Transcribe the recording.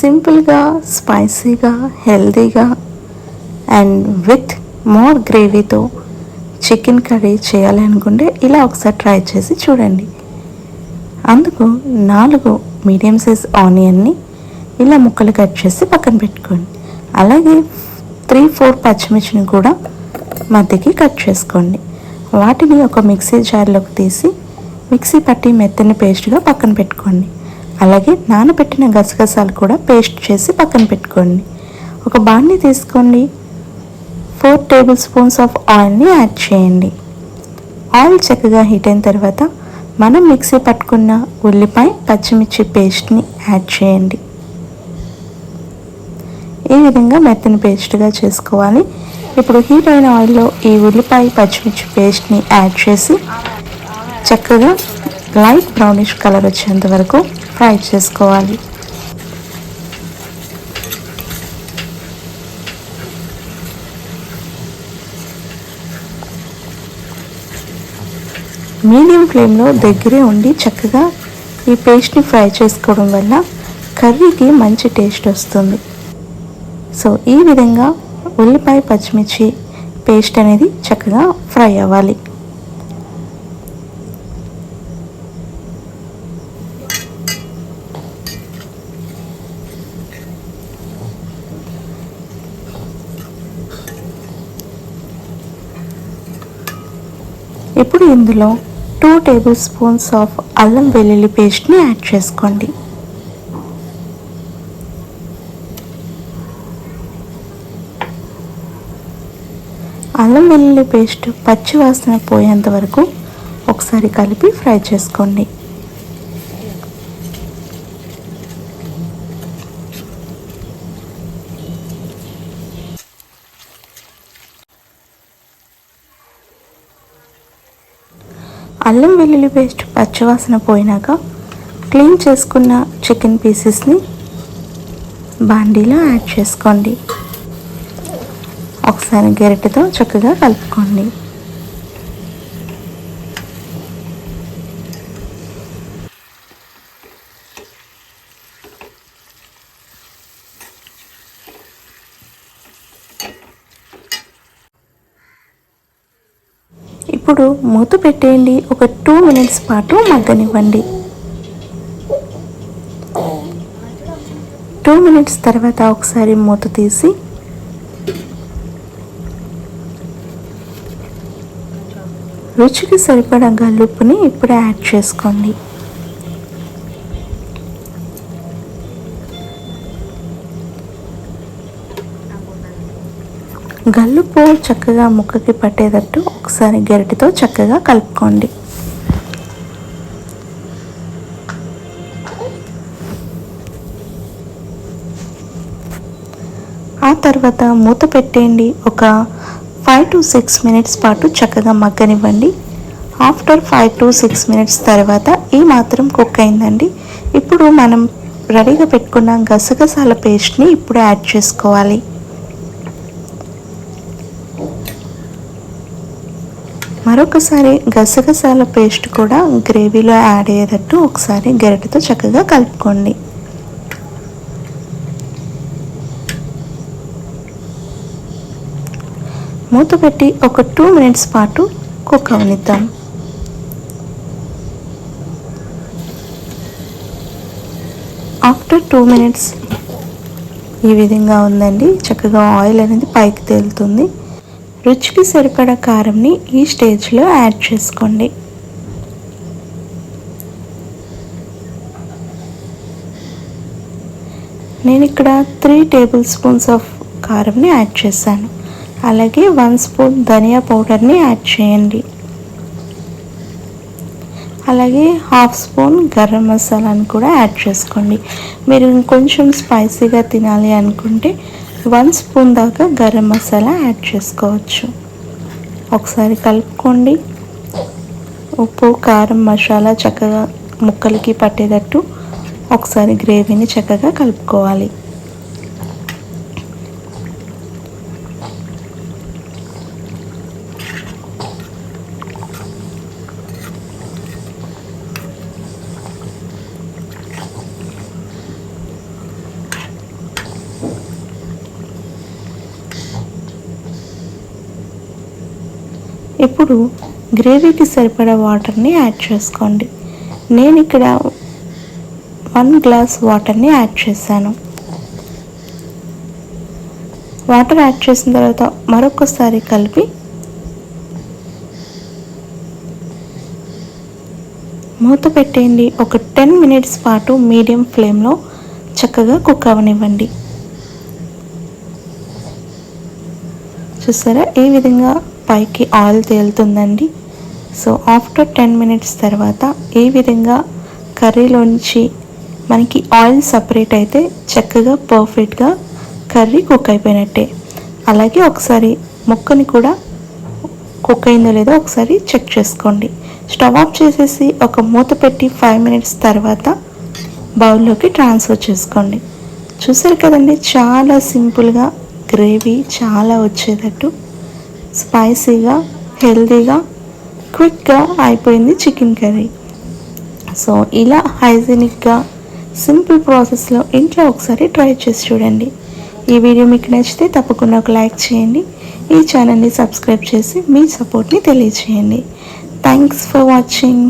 సింపుల్గా స్పైసీగా హెల్దీగా అండ్ విత్ మోర్ గ్రేవీతో చికెన్ కర్రీ చేయాలనుకుంటే ఇలా ఒకసారి ట్రై చేసి చూడండి. అందుకు నాలుగు మీడియం సైజ్ ఆనియన్ని ఇలా ముక్కలు కట్ చేసి పక్కన పెట్టుకోండి. అలాగే త్రీ ఫోర్ పచ్చిమిర్చిని కూడా మధ్యకి కట్ చేసుకోండి. వాటిని ఒక మిక్సీ జార్లోకి తీసి మిక్సీ పట్టి మెత్తని పేస్ట్గా పక్కన పెట్టుకోండి. అలాగే నానబెట్టిన గసగసాలు కూడా పేస్ట్ చేసి పక్కన పెట్టుకోండి. ఒక బాండి తీసుకోండి. ఫోర్ టేబుల్ స్పూన్స్ ఆఫ్ ఆయిల్ని యాడ్ చేయండి. ఆయిల్ చక్కగా హీట్ అయిన తర్వాత మనం మిక్సీ పట్టుకున్న ఉల్లిపాయ పచ్చిమిర్చి పేస్ట్ని యాడ్ చేయండి. ఈ విధంగా మెత్తని పేస్ట్గా చేసుకోవాలి. ఇప్పుడు హీట్ అయిన ఆయిల్లో ఈ ఉల్లిపాయ పచ్చిమిర్చి పేస్ట్ని యాడ్ చేసి చక్కగా లైట్ బ్రౌనిష్ కలర్ వచ్చేంత వరకు ఫ్రై చేసుకోవాలి. మీడియం ఫ్లేమ్లో దగ్గరే ఉండి చక్కగా ఈ పేస్ట్ని ఫ్రై చేసుకోవడం వల్ల కర్రీకి మంచి టేస్ట్ వస్తుంది. సో ఈ విధంగా ఉల్లిపాయ పచ్చిమిర్చి పేస్ట్ అనేది చక్కగా ఫ్రై అవ్వాలి. ఇప్పుడు ఇందులో టూ టేబుల్ స్పూన్స్ ఆఫ్ అల్లం వెల్లుల్లి పేస్ట్ని యాడ్ చేసుకోండి. అల్లం వెల్లుల్లి పేస్ట్ పచ్చి వాసన పోయేంత వరకు ఒకసారి కలిపి ఫ్రై చేసుకోండి. అల్లం వెల్లుల్లి పేస్ట్ పచ్చివాసన పోయినాక క్లీన్ చేసుకున్న చికెన్ పీసెస్ని బాండీలో యాడ్ చేసుకోండి. ఒకసారి గరిటెతో చక్కగా కలుపుకోండి. ఇప్పుడు మూత పెట్టేయండి. ఒక టూ మినిట్స్ పాటు మగ్గనివ్వండి. టూ మినిట్స్ తర్వాత ఒకసారి మూత తీసి రుచికి సరిపడంగా గల్లుప్పుని ఇప్పుడు యాడ్ చేసుకోండి. గల్లుప్పు చక్కగా ముక్కకి పట్టేటట్టు ఒకసారి గరిటెతో చక్కగా కలుపుకోండి. ఆ తర్వాత మూత పెట్టేయండి. ఒక ఫైవ్ టు సిక్స్ మినిట్స్ పాటు చక్కగా మగ్గనివ్వండి. After five to six minutes తర్వాత ఈ మాత్రం కుక్ అయిందండి. ఇప్పుడు మనం రెడీగా పెట్టుకున్న గసగసాల పేస్ట్ని ఇప్పుడు యాడ్ చేసుకోవాలి. మరొకసారి గసగసాల పేస్ట్ కూడా గ్రేవీలో యాడ్ అయ్యేటట్టు ఒకసారి గరిటతో చక్కగా కలుపుకోండి. మూత పెట్టి ఒక టూ మినిట్స్ పాటు కుక్ అవనిద్దాం. ఆఫ్టర్ టూ మినిట్స్ ఈ విధంగా ఉందండి. చక్కగా ఆయిల్ అనేది పైకి తేలుతుంది. రుచికి సరిపడా కారంని ఈ స్టేజ్లో యాడ్ చేసుకోండి. నేను ఇక్కడ త్రీ టేబుల్ స్పూన్స్ ఆఫ్ కారంని యాడ్ చేశాను. అలాగే వన్ స్పూన్ ధనియా పౌడర్ని యాడ్ చేయండి. అలాగే హాఫ్ స్పూన్ గరం మసాలాని కూడా యాడ్ చేసుకోండి. మీరు ఇంకొంచెం స్పైసీగా తినాలి అనుకుంటే వన్ స్పూన్ దాకా గరం మసాలా యాడ్ చేసుకోవచ్చు. ఒకసారి కలుపుకోండి. ఉప్పు కారం మసాలా చక్కగా ముక్కలకి పట్టేటట్టు ఒకసారి గ్రేవీని చక్కగా కలుపుకోవాలి. ఇప్పుడు గ్రేవీకి సరిపడా వాటర్ని యాడ్ చేసుకోండి. నేను ఇక్కడ వన్ గ్లాస్ వాటర్ని యాడ్ చేశాను. వాటర్ యాడ్ చేసిన తర్వాత మరొకసారి కలిపి మూత పెట్టేయండి. ఒక టెన్ మినిట్స్ పాటు మీడియం ఫ్లేమ్లో చక్కగా కుక్ అవనివ్వండి. చూసారా? ఈ విధంగా పైకి ఆయిల్ తేలుతుందండి. సో ఆఫ్టర్ టెన్ మినిట్స్ తర్వాత ఈ విధంగా కర్రీలోంచి మనకి ఆయిల్ సపరేట్ అయితే చక్కగా పర్ఫెక్ట్గా కర్రీ కుక్ అయిపోయినట్టే. అలాగే ఒకసారి ముక్కని కూడా కుక్ అయిందో లేదో ఒకసారి చెక్ చేసుకోండి. స్టవ్ ఆఫ్ చేసేసి ఒక మూత పెట్టి ఫైవ్ మినిట్స్ తర్వాత బౌల్లోకి ట్రాన్స్ఫర్ చేసుకోండి. చూసారు కదండి చాలా సింపుల్గా గ్రేవీ చాలా వచ్చేటట్టు స్పైసీగా హెల్దీగా క్విక్గా అయిపోయింది చికెన్ కర్రీ. సో ఇలా హైజీనిక్గా సింపుల్ ప్రాసెస్లో ఇంట్లో ఒకసారి ట్రై చేసి చూడండి. ఈ వీడియో మీకు నచ్చితే తప్పకుండా ఒక లైక్ చేయండి. ఈ ఛానల్ని సబ్స్క్రైబ్ చేసి మీ సపోర్ట్ని తెలియచేయండి థ్యాంక్స్ ఫర్ వాచింగ్.